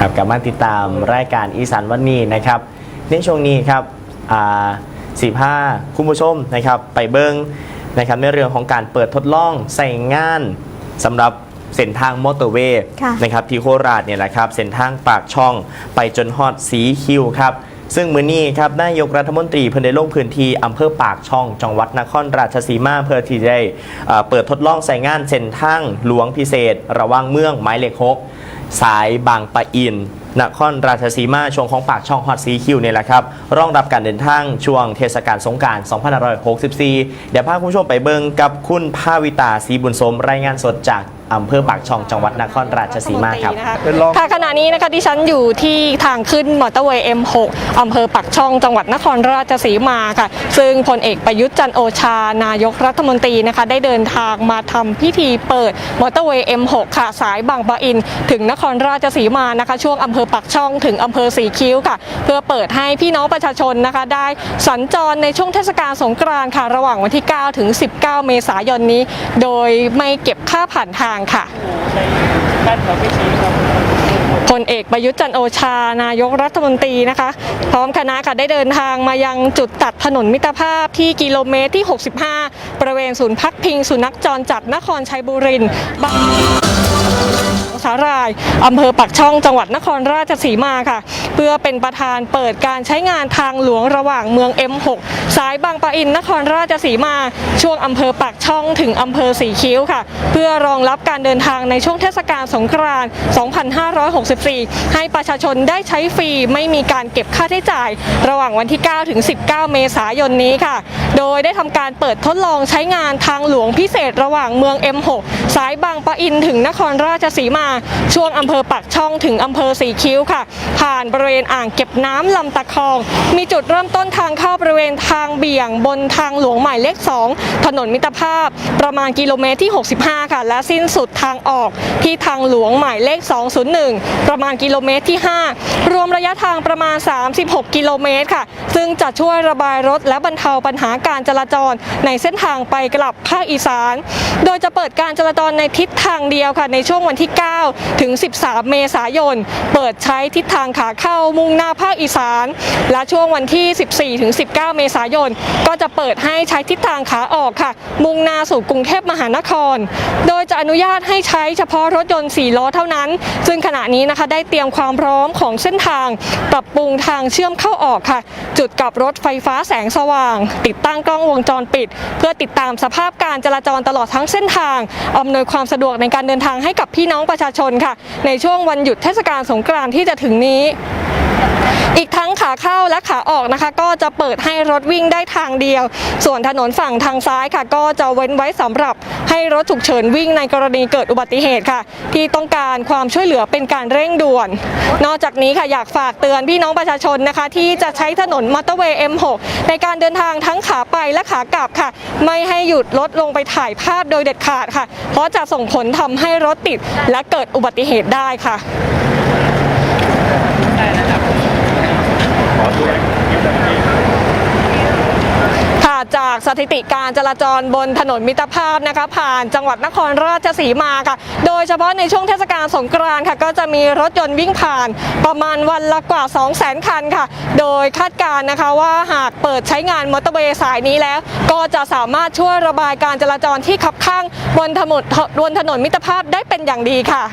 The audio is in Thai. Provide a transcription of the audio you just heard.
ครับกลับมาติดตามรายการอีสานวันนี้นะครับ ในช่วงนี้ครับอ่า15คุณผู้ชมนะครับ ไปเบิ้งนะครับในเรื่องของการเปิดทดลองใส่งานสำหรับเส้นทางมอเตอร์เวย์ค่ะนะครับที่โคราชเนี่ยแหละครับเส้นทางปากช่องไปจนฮอดสีคิวครับซึ่งมื้อนี้ครับนายกรัฐมนตรีเพิ่นได้ลงพื้นที่อำเภอปากช่อง จังหวัดนครราชสีมาเพื่อที่จะได้เอ่อเปิดทดลองใส่งานเส้นทางหลวงพิเศษ ระหว่างเมืองหมายเลขหก สายบางปะอินนครราชสีมาช่วงของปากช่องฮอตซีคิวเนี่ยแหละครับรองรับการเดินทางช่วงเทศกาลสงการ2564 เดี๋ยวพาคุณผู้ชมไปเบิงกับคุณภาวิตาศรีบุญสมรายงานสดจาก อำเภอปากช่องจังหวัดนครราชสีมาครับเป็นรอง ค่ะขณะนี้นะคะที่ฉันอยู่ที่ทางขึ้นมอเตอร์เวย์ M6 อำเภอปักช่องจังหวัดนครราชสีมาค่ะ ซึ่งพลเอกประยุทธ์จันทร์โอชา นายกรัฐมนตรีนะคะ ได้เดินทางมาทำพิธีเปิดมอเตอร์เวย์ M6 ค่ะสายบางปะอิน ถึงนครราชสีมานะคะ ช่วงอำเภอปักช่องถึงอำเภอสีคิ้วค่ะ เพื่อเปิดให้พี่น้องประชาชนนะคะ ได้สัญจรในช่วงเทศกาลสงกรานต์ค่ะ ระหว่างวันที่ 9 ถึง 19 เมษายนนี้ โดยไม่เก็บค่าผ่านทางค่ะพลเอกประยุทธ์จันโอชานายกรัฐมนตรีนะคะ พร้อมคณะค่ะได้เดินทางมายังจุดตัดถนนมิตรภาพที่กิโลเมตรที่ 65 บริเวณศูนย์พักพิงสุนัขจรจัดนครชัยบุรีบาง สาหร่ายอำเภอปักช่องจังหวัดนครราชสีมาค่ะ เพื่อเป็นประธานเปิดการใช้งานทางหลวงระหว่างเมือง M6 สายบางปะอินนครราชสีมา ช่วงอำเภอปากช่องถึงอำเภอสีคิ้วค่ะ เพื่อรองรับการเดินทางในช่วงเทศกาลสงกรานต์2564 ให้ประชาชนได้ใช้ฟรีไม่มีการเก็บค่าใช้จ่าย ระหว่างวันที่ 9 ถึง 19 เมษายนนี้ค่ะ โดยได้ทำการเปิดทดลองใช้งานทางหลวงพิเศษระหว่างเมือง M6 สายบางปะอินถึงนครราชสีมาช่วงอำเภอปากช่องถึงอำเภอสีคิ้วค่ะ ผ่านบริเวณอ่างเก็บน้ำลำตะคอง มีจุดเริ่มต้นทางเข้าบริเวณทางเบี่ยงบนทางหลวงหมายเลข 2 ถนนมิตรภาพประมาณกิโลเมตรที่ 65 ค่ะ และสิ้นสุดทางออกที่ทางหลวงหมายเลข 201 ประมาณกิโลเมตรที่ 5 รวมระยะทางประมาณ 36 กิโลเมตรค่ะ ซึ่งจะช่วยระบายรถและบรรเทาปัญหาการจราจรในเส้นทางไปกลับภาคอีสาน โดยจะเปิดการจราจรในทิศทางเดียวค่ะในช่วงวันที่ 9ถึง 13 เมษายน เปิดใช้ทิศทางขาเข้ามุ่งหน้าภาคอีสาน และช่วงวันที่ 14 ถึง 19 เมษายน ก็จะเปิดให้ใช้ทิศทางขาออกค่ะ มุ่งหน้าสู่กรุงเทพมหานคร โดยจะอนุญาตให้ใช้เฉพาะรถยนต์ 4 ล้อเท่านั้น ซึ่งขณะนี้นะคะได้เตรียมความพร้อมของเส้นทาง ปรับปรุงทางเชื่อมเข้าออกค่ะ จุดกลับรถไฟฟ้าแสงสว่าง ติดตั้งกล้องวงจรปิด เพื่อติดตามสภาพการจราจรตลอดทั้งเส้นทาง อำนวยความสะดวกในการเดินทางให้กับพี่น้องประชาชนค่ะ ในช่วงวันหยุดเทศกาลสงกรานต์ที่จะถึงนี้ อีกทั้งขาเข้าและขาออกนะคะ ก็จะเปิดให้รถวิ่งได้ทางเดียว ส่วนถนนฝั่งทางซ้ายค่ะ ก็จะเว้นไว้สำหรับให้รถฉุกเฉินวิ่งในกรณีเกิดอุบัติเหตุค่ะ ที่ต้องการความช่วยเหลือเป็นการเร่งด่วน นอกจากนี้ค่ะอยากฝากเตือนพี่น้องประชาชนนะคะ ที่จะใช้ถนนมอเตอร์เวย์ M6 ในการเดินทางทั้งขาไปและขากลับค่ะ ไม่ให้หยุดรถลงไปถ่ายภาพโดยเด็ดขาดค่ะ เพราะจะส่งผลทำให้รถติดและเกิดอุบัติเหตุได้ค่ะ ค่ะจาก สถิติการจราจรบนถนนมิตรภาพนะคะ ผ่านจังหวัดนครราชสีมาค่ะ โดยเฉพาะในช่วงเทศกาลสงกรานต์ค่ะ ก็จะมีรถยนต์วิ่งผ่านประมาณวันละกว่า 2 0 0 0 0คันค่ะ โดยคาดการณ์นะคะว่าหากเปิดใช้งานมอเตอร์เวย์สายนี้แล้ว ก็จะสามารถช่วยระบายการจราจรที่ขับข้างบนถนนบนถนนมิตรภาพได้เป็นอย่างดีค่ะ